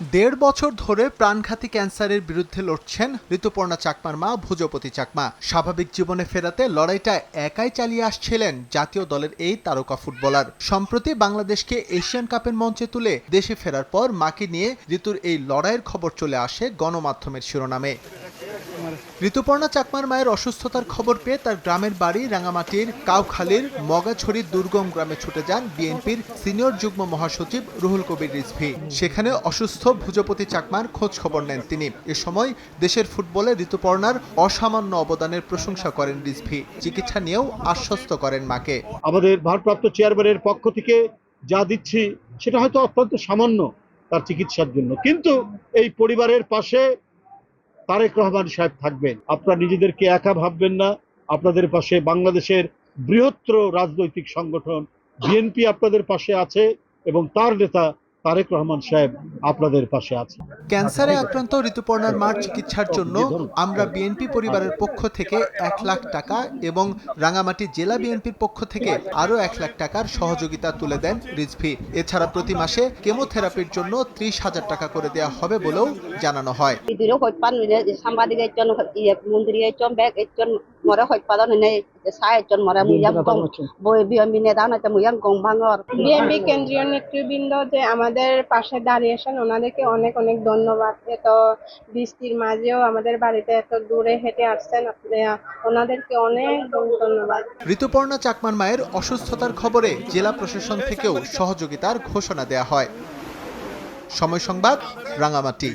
দেড় বছর ধরে প্রাণঘাতী ক্যান্সারের বিরুদ্ধে লড়ছেন ঋতুপর্ণা চাকমার মা, ভুজপতি চাকমা। স্বাভাবিক জীবনে ফেরাতে লড়াইটা একাই চালিয়ে আসছিলেন জাতীয় দলের এই তারকা ফুটবলার। সম্প্রতি বাংলাদেশকে এশিয়ান কাপের মঞ্চে তুলে দেশে ফেরার পর মাকে নিয়ে ঋতুর এই লড়াইয়ের খবর চলে আসে গণমাধ্যমের শিরোনামে। ঋতুপর্ণা চাকমার মায়ের অসুস্থতার খবর পেয়ে তার গ্রামের বাড়ি রাঙামাটির কাউখালীর মগাছড়ির দুর্গম গ্রামে ছুটে যান বিএনপির সিনিয়র যুগ্ম মহাসচিব রুহুল কবির রিজভি। সেখানে অসুস্থ ভুজপতি চাকমার খোঁজ খবর নেন তিনি। এ সময় দেশের ফুটবলে ঋতুপর্ণার অসামান্য অবদানের প্রশংসা করেন রিজভি। চিকিৎসা নিয়েও আশ্বস্ত করেন মাকে। আমাদের ভারপ্রাপ্ত চেয়ারম্যানের পক্ষ থেকে যা দিচ্ছি, সেটা হয়তো অত্যন্ত সামান্য তার চিকিৎসার জন্য। কিন্তু এই পরিবারের পাশে তারেক রহমান সাহেব থাকবেন। আপনারা নিজেদেরকে একা ভাববেন না। আপনাদের পাশে বাংলাদেশের বৃহত্তর রাজনৈতিক সংগঠন, বিএনপি আপনাদের পাশে আছে এবং তার নেতা তারেক রহমান সাহেব আপনাদের পাশে আছে। ক্যান্সারে আক্রান্ত ঋতুপর্ণার মার চিকিৎসার জন্য আমরা বিএনপি পরিবারের পক্ষ থেকে এক লাখ টাকা এবং রাঙামাটি জেলা বিএনপির পক্ষ থেকে আরও এক লাখ টাকার সহযোগিতা তুলে দেন রিজভি। এছাড়া প্রতি মাসে কেমোথেরাপির জন্য ত্রিশ হাজার টাকা করে দেওয়া হবে বলেও জানানো হয়। Idiro hoj pan ne sambadi ga mora muyang kong boy bi ami ne dana ta muyang kong bangor BNP কেন্দ্রীয় নেতৃবৃন্দ যে আমাদের পাশে দাঁড়িয়েছেন ওনাদেরকে অনেক অনেক ধন্যবাদ। এত বৃষ্টির মাঝেও আমাদের বাড়িতে এত দূরে হেঁটে আসছেন ওনাদেরকে অনেক ধন্যবাদ। ঋতুপর্ণা চাকমার মায়ের অসুস্থতার খবরে জেলা প্রশাসন থেকেও সহযোগিতার ঘোষণা দেয়া হয়। সময় সংবাদ রাঙামাটি।